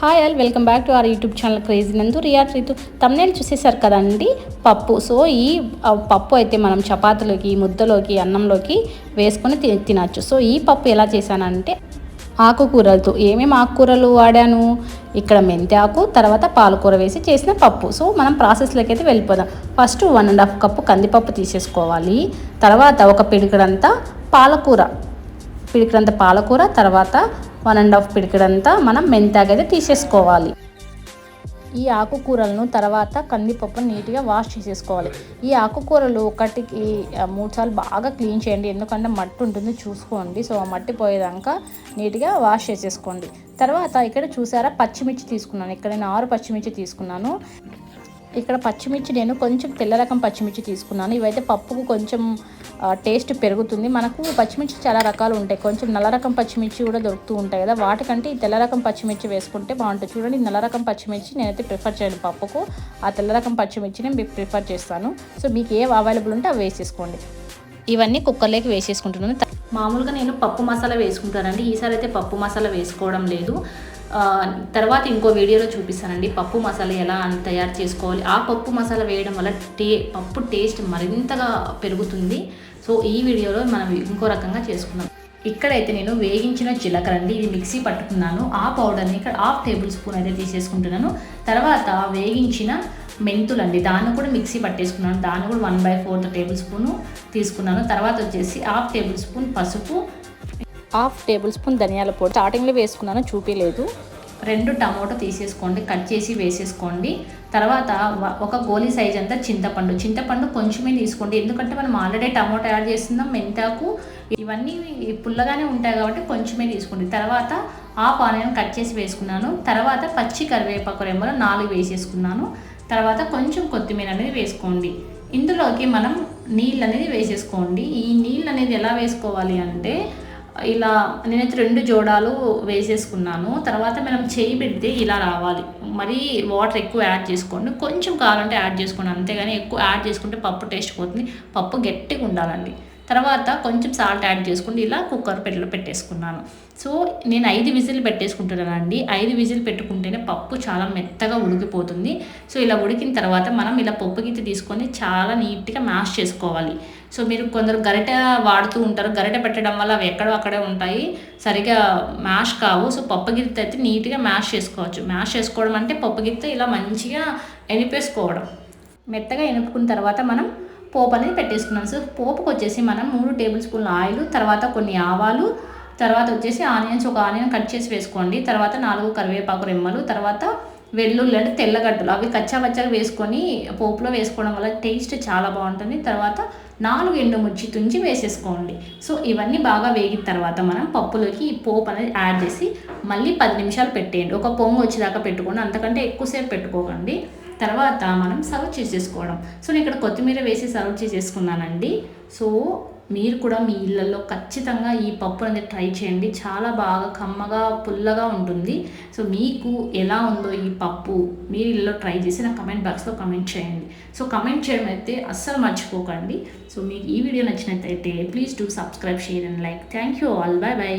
Hi all welcome back to our YouTube channel crazy నందు రియాట్ రీతు తమ్నేలు చూసేసారు కదండి? పప్పు. సో ఈ పప్పు అయితే మనం చపాతీలోకి ముద్దలోకి అన్నంలోకి వేసుకొని తి తినచ్చు. సో ఈ పప్పు ఎలా చేశానంటే ఆకుకూరలతో. ఏమేమి ఆకుకూరలు వాడాను? ఇక్కడ మెంతి ఆకు తర్వాత పాలకూర వేసి చేసిన పప్పు. సో మనం ప్రాసెస్లోకి అయితే వెళ్ళిపోదాం. First one and half cup కందిపప్పు తీసేసుకోవాలి. తర్వాత ఒక పిడికడంతా పాలకూర. పిడికడంత పాలకూర తర్వాత వన్ అండ్ హాఫ్ పిడికిడంతా మనం మెంతాగైతే అయితే తీసేసుకోవాలి. ఈ ఆకుకూరలను తర్వాత కందిపప్పు నీట్గా వాష్ చేసేసుకోవాలి. ఈ ఆకుకూరలు ఒకటికి మూడు సార్లు బాగా క్లీన్ చేయండి. ఎందుకంటే మట్టి ఉంటుంది చూసుకోండి. సో ఆ మట్టి పోయేదాకా నీట్గా వాష్ చేసేసుకోండి. తర్వాత ఇక్కడ చూసారా పచ్చిమిర్చి తీసుకున్నాను. ఇక్కడ నేను ఆరు పచ్చిమిర్చి తీసుకున్నాను. ఇక్కడ పచ్చిమిర్చి నేను కొంచెం తెల్ల రకం పచ్చిమిర్చి తీసుకున్నాను. ఇవైతే పప్పుకు కొంచెం టేస్ట్ పెరుగుతుంది. మనకు పచ్చిమిర్చి చాలా రకాలు ఉంటాయి. కొంచెం నల్ల రకం పచ్చిమిర్చి కూడా దొరుకుతూ ఉంటాయి కదా. వాటికంటే ఈ తెల్ల రకం పచ్చిమిర్చి వేసుకుంటే బాగుంటుంది. చూడండి నల్ల రకం పచ్చిమిర్చి నేనైతే ప్రిఫర్ చేయను పప్పుకు. ఆ తెల్ల రకం పచ్చిమిర్చిని మీకు ప్రిఫర్ చేస్తాను. సో మీకు ఏ అవైలబుల్ ఉంటే అవి వేసేసుకోండి. ఇవన్నీ కుక్కర్లోకి వేసేసుకుంటున్నాను. మామూలుగా నేను పప్పు మసాలా వేసుకుంటానండి. ఈసారి అయితే పప్పు మసాలా వేసుకోవడం లేదు. తర్వాత ఇంకో వీడియోలో చూపిస్తానండి. పప్పు మసాలా ఎలా తయారు చేసుకోవాలి. ఆ పప్పు మసాలా వేయడం వల్ల టే పప్పు టేస్ట్ మరింతగా పెరుగుతుంది. సో ఈ వీడియోలో మనం ఇంకో రకంగా చేసుకున్నాం ఇక్కడైతే నేను వేగించిన జీలకర్ర అండి. ఇది మిక్సీ పట్టుకున్నాను. ఆ పౌడర్ని ఇక్కడ హాఫ్ టేబుల్ స్పూన్ అయితే తీసేసుకుంటున్నాను. తర్వాత వేగించిన మెంతులండి. దాన్ని కూడా మిక్సీ పట్టేసుకున్నాను. దాన్ని కూడా one by fourth tablespoon తీసుకున్నాను. తర్వాత వచ్చేసి హాఫ్ టేబుల్ స్పూన్ పసుపు హాఫ్ టేబుల్ స్పూన్ ధనియాల పొడి. స్టార్టింగ్లో వేసుకున్నాను చూపించలేదు రెండు టమాటో తీసేసుకోండి కట్ చేసి వేసేసుకోండి. తర్వాత ఒక గోలీ సైజ్ అంతా చింతపండు. చింతపండు కొంచెమే తీసుకోండి. ఎందుకంటే మనం ఆల్రెడీ టమాటో యాడ్ చేస్తున్నాం మెంతాకు. ఇవన్నీ పుల్లగానే ఉంటాయి కాబట్టి కొంచెమే తీసుకోండి. తర్వాత హాఫ్ ఆనియన్ కట్ చేసి వేసుకున్నాను. తర్వాత పచ్చి కరివేపాకు రెమ్మలు నాలుగు వేసేసుకున్నాను. తర్వాత కొంచెం కొత్తిమీర అనేది వేసుకోండి. ఇందులోకి మనం నీళ్ళు అనేది వేసేసుకోండి. ఈ నీళ్ళు అనేది ఎలా వేసుకోవాలి అంటే ఇలా నేనైతే రెండు జోడాలు వేసేసుకున్నాను. తర్వాత మనం చేయి పెడితే ఇలా రావాలి. మరీ వాటర్ ఎక్కువ యాడ్ చేసుకోండి. కొంచెం కావాలంటే యాడ్ చేసుకోండి. అంతేగాని ఎక్కువ యాడ్ చేసుకుంటే పప్పు టేస్ట్ పోతుంది. పప్పు గట్టిగా ఉండాలండి. తర్వాత కొంచెం సాల్ట్ యాడ్ చేసుకుంటే ఇలా కుక్కర్ పెట్టలో పెట్టేసుకున్నాను. సో నేను ఐదు విజిల్ పెట్టేసుకుంటున్నానండి. ఐదు విజిల్ పెట్టుకుంటేనే పప్పు చాలా మెత్తగా ఉడికిపోతుంది. సో ఇలా ఉడికిన తర్వాత మనం ఇలా పప్పు గిత్తి తీసుకొని చాలా నీట్గా మ్యాష్ చేసుకోవాలి. సో మీరు కొందరు గరిట వాడుతూ ఉంటారు. గరిట పెట్టడం వల్ల అవి ఎక్కడో అక్కడే ఉంటాయి. సరిగా మ్యాష్ కావు. సో పప్పు గిత్త అయితే నీట్గా మ్యాష్ చేసుకోవచ్చు. మ్యాష్ చేసుకోవడం అంటే పప్పు గిత్త ఇలా మంచిగా ఎనిపేసుకోవడం. మెత్తగా ఎనుపుకున్న తర్వాత మనం పోపు అనేది పెట్టేసుకున్నాం. సో పోపుకి వచ్చేసి మనం మూడు టేబుల్ స్పూన్ల ఆయిల్ తర్వాత కొన్ని ఆవాలు తర్వాత వచ్చేసి ఆనియన్స్. ఒక ఆనియన్ కట్ చేసి వేసుకోండి. తర్వాత నాలుగు కరివేపాకు రెమ్మలు తర్వాత వెల్లుల్లి అంటే తెల్లగడ్డలు. అవి కచ్చాపచ్చగా వేసుకొని పోపులో వేసుకోవడం వల్ల టేస్ట్ చాలా బాగుంటుంది. తర్వాత నాలుగు ఎండుమిర్చి తుంచి వేసేసుకోండి. సో ఇవన్నీ బాగా వేగిన తర్వాత మనం పప్పులోకి ఈ పోపు అనేది యాడ్ చేసి మళ్ళీ పది నిమిషాలు పెట్టేయండి. ఒక పొంగు వచ్చేదాకా పెట్టుకోండి. అంతకంటే ఎక్కువసేపు పెట్టుకోకండి. తర్వాత మనం సర్వ్ చేసేసుకోవడం. సో నేను ఇక్కడ కొత్తిమీర వేసి సర్వ్ చేసేసుకున్నానండి. సో మీరు కూడా మీ ఇళ్ళల్లో ఖచ్చితంగా ఈ పప్పు అనేది ట్రై చేయండి. చాలా బాగా కమ్మగా పుల్లగా ఉంటుంది. సో మీకు ఎలా ఉందో ఈ పప్పు మీరు ఇళ్ళలో ట్రై చేసి నా కమెంట్ బాక్స్లో కమెంట్ చేయండి. సో కమెంట్ చేయడం అయితే అస్సలు మర్చిపోకండి. సో మీకు ఈ వీడియో నచ్చినట్లయితే please do subscribe share and like thank you all bye bye